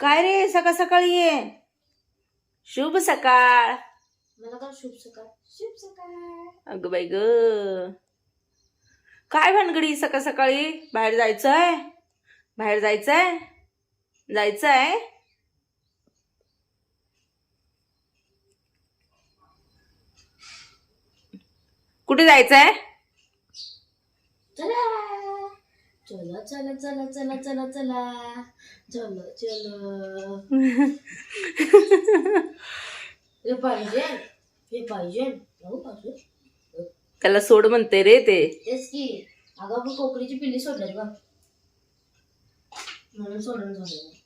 काय रे सकाळ सकाळी ये. शुभ सकाळ. मला का शुभ सकाळ? शुभ सकाळ. अगं बाई ग. काय भानगडी सकाळ सकाळी? बाहेर जायचंय? बाहेर जायचंय? जायचंय? कुठे जायचंय? चला. चला चला चला चला चला चला. चलो चलो. हे पाहिजे. हे पाहिजे. त्याला सोड म्हणते रे ते. तेच की. अगं आपण कोकरीची पिल्ली सोडल्यात बघ. म्हणून सोडून झालं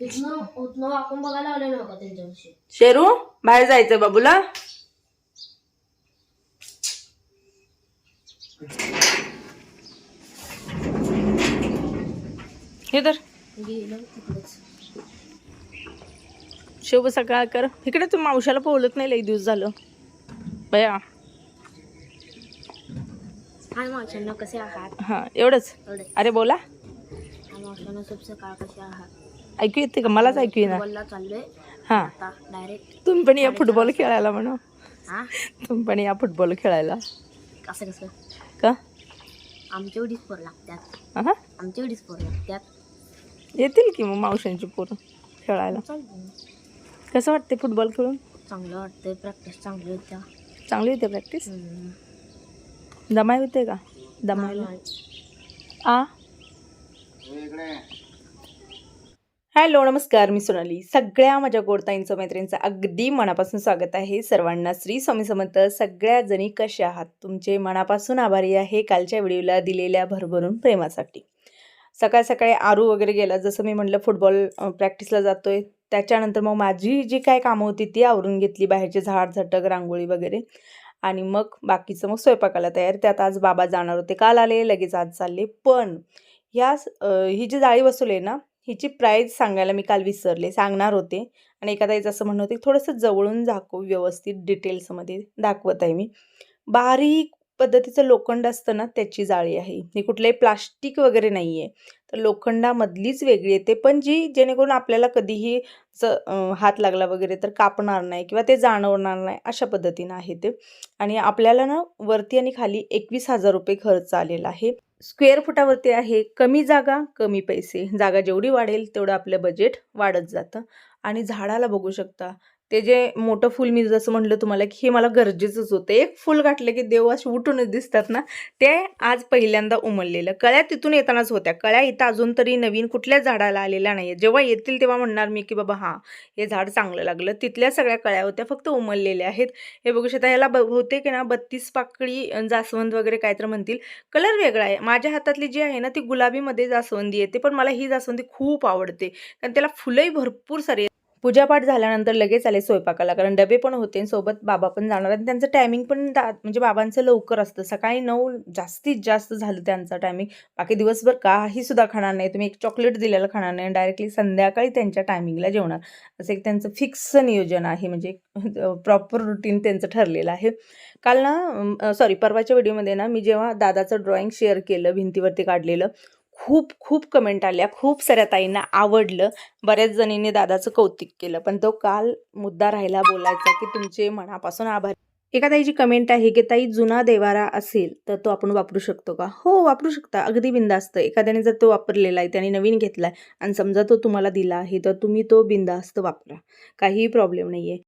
तिथनं उतनं वाकून बघायला लावलं नव्हतं त्यांच्याविषयी शेरू बाहेर जायचंय बाबूला. हे तर. सकाळ कर. इकडे तू मावशाला पोहलत नाही लई दिवस झालं. बया मावशांना कसे आहात? हा एवढंच. एवढे अरे बोला. मावशांना शुभ सकाळ कसे आहात? ऐकू येते का? मलाच ऐकू येणार हा. आता डायरेक्ट तुम्ही पण या फुटबॉल खेळायला म्हणा हा? तुम्ही पण या फुटबॉल खेळायला. कसं कसं? का? आमच्या एवढीच पोर लागतात. हा? आमच्या एवढीच पोर लागतात. येतील की मग मावशांची पोरं खेळायला? चालतं कसं वाटते फुटबॉल खेळून? चांगलं वाटतंय प्रॅक्टिस चांगली होत्या. चांगली होते प्रॅक्टिस. दमाय होते का? दमायला आ? हॅलो नमस्कार मी सोनाली. सगळ्या माझ्या गोडताईंचं मैत्रिणींचं अगदी मनापासून स्वागत आहे. सर्वांना श्री स्वामी समर्थ सगळ्या जणी कशा आहात? तुमचे मनापासून आभारी आहे कालच्या व्हिडिओला दिलेल्या भरभरून प्रेमासाठी. सकाळ सकाळी आरू वगैरे गेला. जसं मी म्हटलं फुटबॉल प्रॅक्टिसला प्रॅक्टिसला जातोय. त्याच्यानंतर मग माझी जी काय कामं होती ती आवरून घेतली. बाहेरचे झाड झटक रांगोळी वगैरे. आणि मग बाकीचं मग स्वयंपाकाला तयार. त्यात आज बाबा जाणार होते. काल आले लगेच आज चालले. पण ह्या ही जी जाळी बसवली आहे ना हिची प्राईज सांगायला मी काल विसरले. सांगणार होते. आणि एका ताईचं असं म्हणणं होते की थोडंसं जवळून दाखव व्यवस्थित डिटेल्समध्ये दाखवत आहे मी. बारीक पद्धतीचं लोखंड असतं ना त्याची जाळी आहे. ही कुठलंही प्लास्टिक वगैरे नाही आहे तर लोखंडामधलीच वेगळी येते. पण जी जेणेकरून आपल्याला कधीही च हात लागला वगैरे तर कापणार नाही किंवा ते जाणवणार नाही अशा पद्धतीनं आहे ते. आणि आपल्याला ना वरती आणि खाली एकवीस हजार रुपये खर्च आलेला आहे. स्क्वेअर फुटावरती आहे. कमी जागा कमी पैसे. जागा जेवढी वाढेल तेवढं आपलं बजेट वाढत जातं. आणि झाडाला बघू शकता ते जे मोठं फूल मी जसं म्हटलं तुम्हाला की हे मला गरजेचंच होतं. एक फूल घातलं की देव असे उठूनच दिसतात ना. ते आज पहिल्यांदा उमललेलं. कळ्या तिथून येतानाच होत्या. कळ्या इथं अजून तरी नवीन कुठल्याच झाडाला आलेल्या नाही जेव्हा येतील तेव्हा म्हणणार मी की बाबा हां हे झाड चांगलं लागलं. तिथल्या सगळ्या कळ्या होत्या फक्त उमललेल्या आहेत. हे बघू शकता ह्याला ब होते की ना बत्तीस पाकळी जास्वंद वगैरे काय तर म्हणतील. कलर वेगळा आहे. माझ्या हातातली जी आहे ना ती गुलाबीमध्ये जास्वंदी येते. पण मला ही जास्वंदी खूप आवडते. कारण त्याला फुलंही भरपूर सारी पूजापाठ झाल्यानंतर लगेच आले स्वयंपाकाला कारण डबे पण होते आणि सोबत बाबा पण जाणार आणि त्यांचं टायमिंग पण दा म्हणजे बाबांचं लवकर असतं. सकाळी नऊ जास्तीत जास्त झालं त्यांचं टायमिंग बाकी दिवसभर काही सुद्धा खाणार नाही. तुम्ही एक चॉकलेट दिलेलं खाणार नाही. डायरेक्टली संध्याकाळी त्यांच्या टायमिंगला जेवणार. असं एक त्यांचं फिक्स नियोजन आहे. म्हणजे प्रॉपर रुटीन त्यांचं ठरलेलं आहे. काल ना सॉरी परवाच्या व्हिडिओमध्ये ना मी जेव्हा दादाचं ड्रॉइंग शेअर केलं भिंतीवरती काढलेलं खूप खूप कमेंट आल्या. खूप साऱ्या ताईंना आवडलं. बऱ्याच जणींनी दादाचं कौतुक केलं. पण तो काल मुद्दा राहिला बोलायचा की तुमचे मनापासून आभार. एका ताईची कमेंट आहे की ताई जुना देवारा असेल तर तो आपण वापरू शकतो का? हो वापरू शकता. अगदी बिंदास्त एखाद्याने जर तो वापरलेला आहे त्याने नवीन घेतला आहे आणि समजा तो तुम्हाला दिला आहे तर तुम्ही तो बिंदास्त वापरा. काहीही प्रॉब्लेम नाही आहे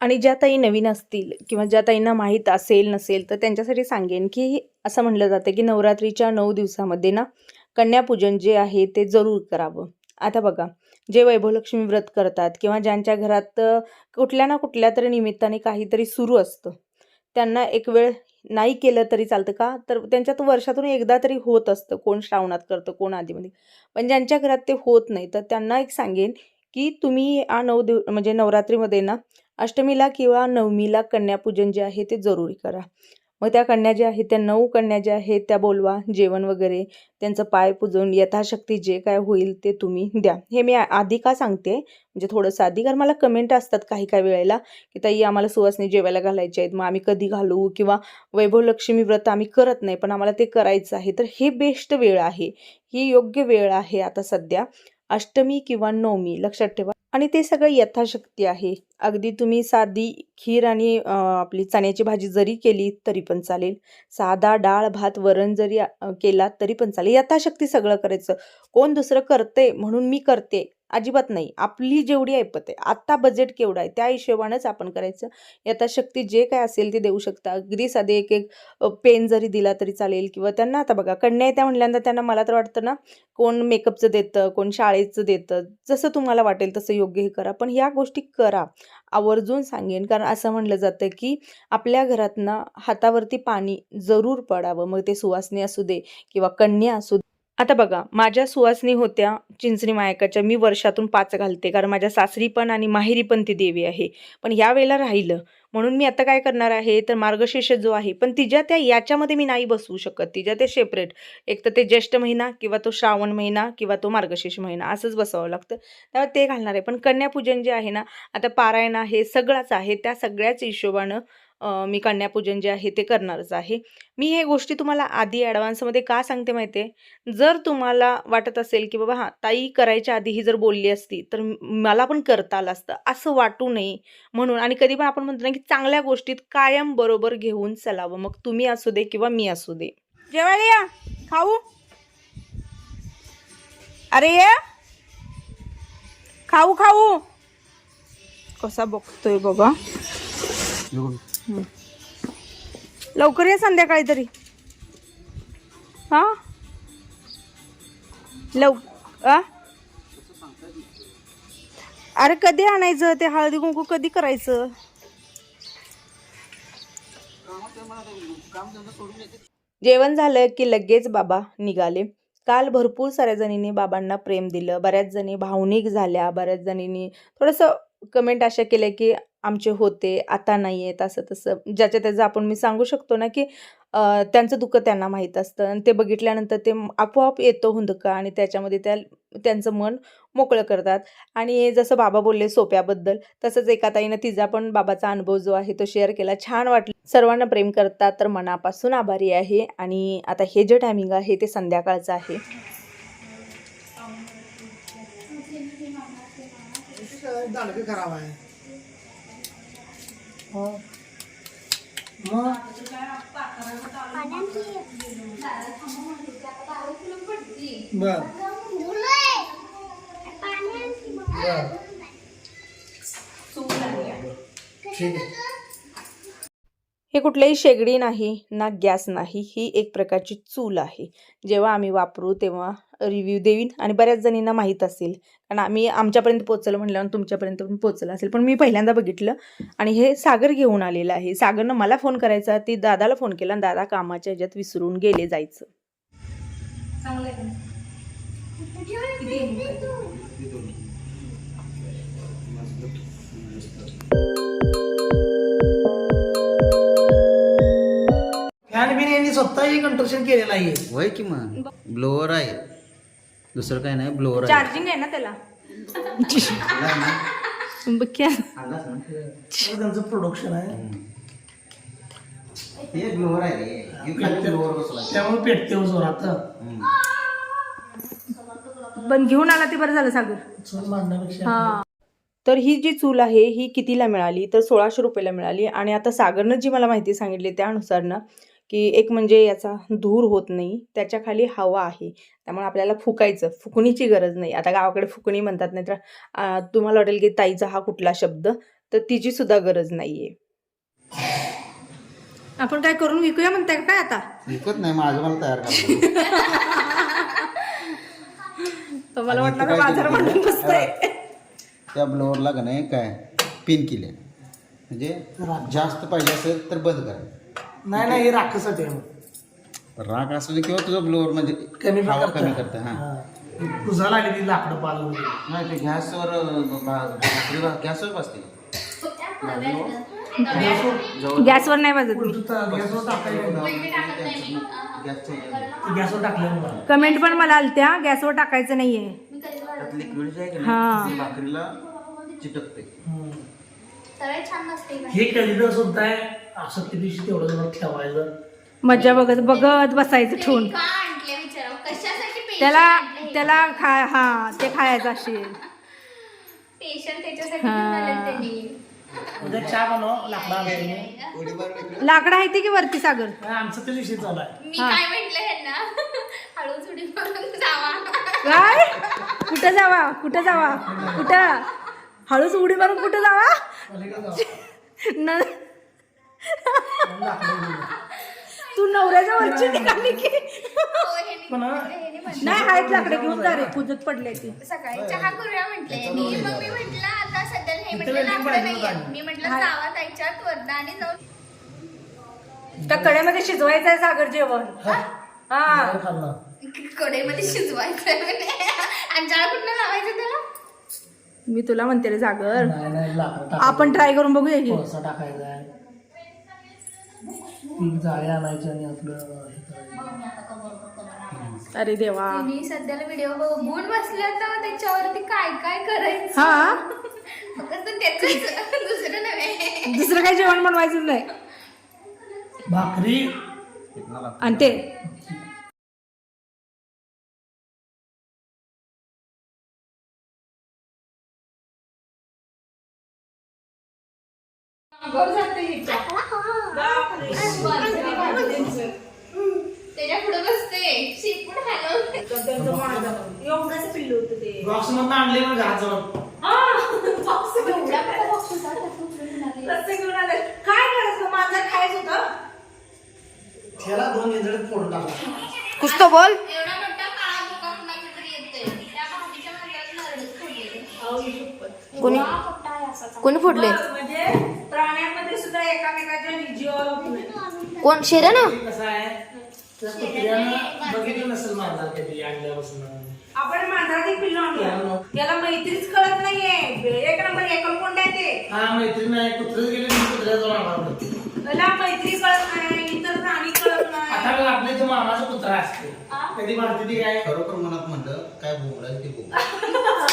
आणि ज्या ताई नवीन असतील किंवा ज्या ताईंना माहीत असेल नसेल तर त्यांच्यासाठी सांगेन की असं म्हटलं जातं की नवरात्रीच्या नऊ दिवसामध्ये ना कन्यापूजन जे आहे ते जरूर करावं. आता बघा जे वैभवलक्ष्मी व्रत करतात किंवा ज्यांच्या घरात कुठल्या ना कुठल्या तरी निमित्ताने काहीतरी सुरू असतं त्यांना एक वेळ नाही केलं तरी चालतं का? तर त्यांच्यात वर्षातून एकदा तरी होत असतं कोण श्रावणात करतं कोण आधीमध्ये पण ज्यांच्या घरात ते होत नाही तर त्यांना एक सांगेन की तुम्ही हा नऊ दिव म्हणजे नवरात्रीमध्ये ना अष्टमीला किंवा नवमीला कन्यापूजन जे आहे ते जरूरी करा. मग त्या कन्या ज्या आहेत त्या नऊ कन्या ज्या आहेत त्या बोलवा जेवण वगैरे. त्यांचं पाय पुजवून यथाशक्ती जे काय होईल ते तुम्ही द्या. हे मी आ- आधी का सांगते? म्हणजे थोडंसं आधी कारण मला कमेंट असतात काही काही वेळेला की ताई आम्हाला सुवासनी जेवायला घालायचे आहेत मग आम्ही कधी घालू? किंवा वैभवलक्ष्मी व्रत आम्ही करत नाही पण आम्हाला ते करायचं आहे. तर हे बेस्ट वेळ आहे. ही योग्य वेळ आहे आता सध्या. अष्टमी किंवा नवमी लक्षात ठेवा. आणि ते सगळं यथाशक्ती आहे. अगदी तुम्ही साधी खीर आणि आपली चण्याची भाजी जरी केली तरी पण चालेल. साधा डाळ भात वरण जरी केला तरी पण चालेल. यथाशक्ती सगळं करायचं. कोण दुसरं करते म्हणून मी करते. अजिबात नाही. आपली जेवढी ऐपत आहे आत्ता बजेट केवढं आहे त्या हिशोबानंच आपण करायचं. यथाशक्ती जे काय असेल ते देऊ शकता. अगदी साधे एक एक पेन जरी दिला तरी चालेल किंवा त्यांना आता बघा कन्या आहे त्या म्हणल्यानंतर त्यांना मला तर वाटतं ना कोण मेकअपचं देतं कोण शाळेचं देतं जसं तुम्हाला वाटेल तसं योग्य हे करा. पण ह्या गोष्टी करा. आवर्जून सांगेन. कारण असं म्हणलं जातं की आपल्या घरातनं हातावरती पाणी जरूर पडावं. मग ते सुवासनी असू दे किंवा कन्या असू दे आता बघा माझ्या सुवासनी होत्या चिंचणी मायकाच्या मी वर्षातून पाच घालते कारण माझ्या सासरी पण आणि माहेरी पण ती देवी आहे. पण ह्या वेळेला राहिलं. म्हणून मी आता काय करणार आहे? तर मार्गशीर्ष जो आहे पण तिच्या त्या याच्यामध्ये मी नाही बसवू शकत. तिच्या ते सेपरेट एक तर ते ज्येष्ठ महिना किंवा तो श्रावण महिना किंवा तो मार्गशीर्ष महिना असंच बसवावं लागतं. त्यामुळे ते घालणार आहे. पण कन्यापूजन जे आहे ना आता पारायण आहे सगळंच आहे. त्या सगळ्याच हिशोबानं मी कन्यापूजन जे आहे ते करणारच आहे. मी हे गोष्टी तुम्हाला आधी ॲडव्हान्समध्ये का सांगते माहिती आहे जर तुम्हाला वाटत असेल की बाबा हां ताई करायच्या आधी ही जर बोलली असती तर मला पण करता आलं असतं. असं वाटू नये म्हणून. आणि कधी पण आपण म्हणतो ना की चांगल्या गोष्टीत कायम बरोबर घेऊन चलावं. मग तुम्ही असू दे किंवा मी असू दे. जेवायला या. खाऊ. अरे या. खाऊ खाऊ. कसा बघतोय बघा. लवकर या संध्याकाळी तरी. हा? लव आ? अरे कधी आणायचं ते हळदी कुंकू कधी करायचं? जेवण झालं की लगेच बाबा निघाले. काल भरपूर साऱ्या जणींनी बाबांना प्रेम दिलं. बऱ्याच जणी भावनिक झाल्या. बऱ्याच जणींनी थोडंसं कमेंट अशा केल्या की आमचे होते आता नाही आहेत असं तसं. ज्याच्या त्याचं आपण मी सांगू शकतो ना की त्यांचं दुःख त्यांना माहीत असतं आणि ते बघितल्यानंतर ते आपोआप येतो हुंदका आणि त्याच्यामध्ये त्या त्यांचं मन मोकळं करतात. आणि जसं बाबा बोलले सोप्याबद्दल तसंच एका ताईनं तिचा पण बाबाचा अनुभव जो आहे तो शेअर केला. छान वाटलं. सर्वांना प्रेम करतात तर मनापासून आभारी आहे. आणि आता हे जे टायमिंग आहे ते संध्याकाळचं आहे. खराब आहे. मग बर. बर ठीक आहे. हे कुठलीही शेगडी नाही ना गॅस नाही ही एक प्रकारची चूल आहे. जेव्हा आम्ही वापरू तेव्हा रिव्ह्यू देईन आणि बऱ्याच जणींना माहीत असेल. कारण आम्ही आमच्यापर्यंत पोचलं म्हटल्यावर तुमच्यापर्यंत पण पोचलं असेल. पण मी पहिल्यांदा बघितलं आणि हे सागर घेऊन आलेलं आहे. सागरनं मला फोन करायचा ती दादाला फोन केला आणि दादा कामाच्या ह्याच्यात विसरून गेले जायचं. फॅन बिन यांनी स्वतःही कंस्ट्रक्शन केलेलं आहे. वय की मग? ब्लोअर आहे. दुसरं काय नाही ब्लोअर आहे. चार्जिंग आहे ना त्याला? ना? ना? हे त्यांचं प्रोडक्शन आहे. हे ब्लोअर आहे रे. हे खाली ब्लोअर बसला त्यामुळे पेटते हो जोरात. हम्म. पण घेऊन आला ते बरं झालं सागर. चूल मांडण्यापेक्षा तर ही जी चूल आहे ही कितीला मिळाली? तर सोळाशे रुपयाला मिळाली. आणि आता सागरनं जी मला माहिती सांगितली त्यानुसार ना की एक म्हणजे याचा धूर होत नाही त्याच्याखाली हवा आहे. त्यामुळे आपल्याला फुकायचं फुकणीची गरज नाही. आता गावाकडे फुकणी म्हणतात नाही तर तुम्हाला वाटेल की ताईचा हा कुठला शब्द तर तिची सुद्धा गरज नाही आहे आपण काय करून विकूया म्हणताय का काय आता? विकत नाही माझं मला तयार तर मला वाटलं का बाजार म्हणून बसतंय? त्या ब्लोअरला का नाही काय पिन केले म्हणजे जास्त पाहिजे असेल तर बंद करा. नाही नाही हे राखसाठी आहे. राग असू दे किंवा तुझं ब्लोअर म्हणजे कमी पण हवा करतं. कमी करतं हां. हा. तुझा लागली ती लाकडं पाल. नाही ते गॅसवर गॅसवर बसते जवळ गॅसवर नाही वाजत मी. गॅसवर गॅसच्या गॅसवर टाकल्यामुळे कमेंट पण मला आलत्या गॅसवर टाकायचं नाहीये. त्यात लिक्विड जे आहे की हां. ते भाकरीला चिटकते. हे कधी सुद्धा आहे असं किती दिवशी तेवढं जवळ ठेवायचं. मज्जा बघत बघत बसायचं ठेवून. त्याला त्याला खा हा ते खायचं असेल. स्पेशल त्याच्यासाठी घेऊन आलेत त्यांनी. उद्या चहा बनव लाकडा आमच्या उडी मारून इकडे. लाकडं आहे ते की वरती सागर? आमचं ते विषय चालू आहे. मी काय म्हंटल ह्यांना? हळूच उडी मारून जावा. काय? कुठं जावा? कुठं जावा? कुठं? हळूच उडी मारून कुठं जावा? तू नवऱ्याच्या वरची निघाली की? हो, नाही आहेत लाकडे घेऊन जा रे पूजत पडले ती. सकाळी चहा करूया म्हटले. मी मग मी म्हटलं आता सध्या हे म्हटलं लाकडं नाहीये. मी म्हटलं जावा त्याच्यात वरदा आणि जाऊन त्या कड्यामध्ये शिजवायचं आहे सागर जेवण. हा? कढईमध्ये शिजवायचं. आणि जाळ कुठलं लावायचं त्याला? मी तुला म्हणते रे सागर नाही नाही लाकडं टाकायचं. आपण ट्राय करून बघूया की. कोळसा टाकायचा आहे. पीक जाळे आणायचे आणि आपलं हे करायचं. अरे देवा. मी सध्याला व्हिडिओ बघून बसल्या तर त्याच्यावरती काय काय करायचं? हा? फक्त त्याच दुसरं नव्हे. दुसरं काही जेवण बनवायचं नाही. भाकरी. इथनं लागतं. आणि ते त्याच्या पुढे बसते. शिपूट हॅलो एवढंच पिल्लू होतं ते बॉक्स मधनं आणले मग घरात जाऊन एवढा मोठा box होता, त्यातून उचलून आले. रस्ते घेऊन आले. काय करायचं? माझं खायचं होतं. त्याला दोन इंजळीत फोडून टाकला. कुछ तो बोल एवढा मोठा काळा बोका कुणाकडे तरी येतोय? त्या भाजीच्या मांडीवर नरडच फोडलेलं. कोणी कोणी फोडले? म्हणजे प्राण्यांमध्ये सुद्धा एकामेकाच्या जीवावर कोण? शेर ना ते कसं आहे? बघितलं नसेल माझा कधी आणल्यापासून. आपण एक पिल्लू आणलं त्याला मैत्रीच कळत नाहीये. एक नंबर एकल कोंड आहे ते. हा मैत्रीण आहे कुत्रे गेले आणणार त्याला मैत्री कळत नाही इतर प्राणी कळत नाही. आता आपल्या इथे मामाचा कुत्रा असते कधी मारते ती काय? खरोखर मनात म्हणलं काय बोलायचं ते बोल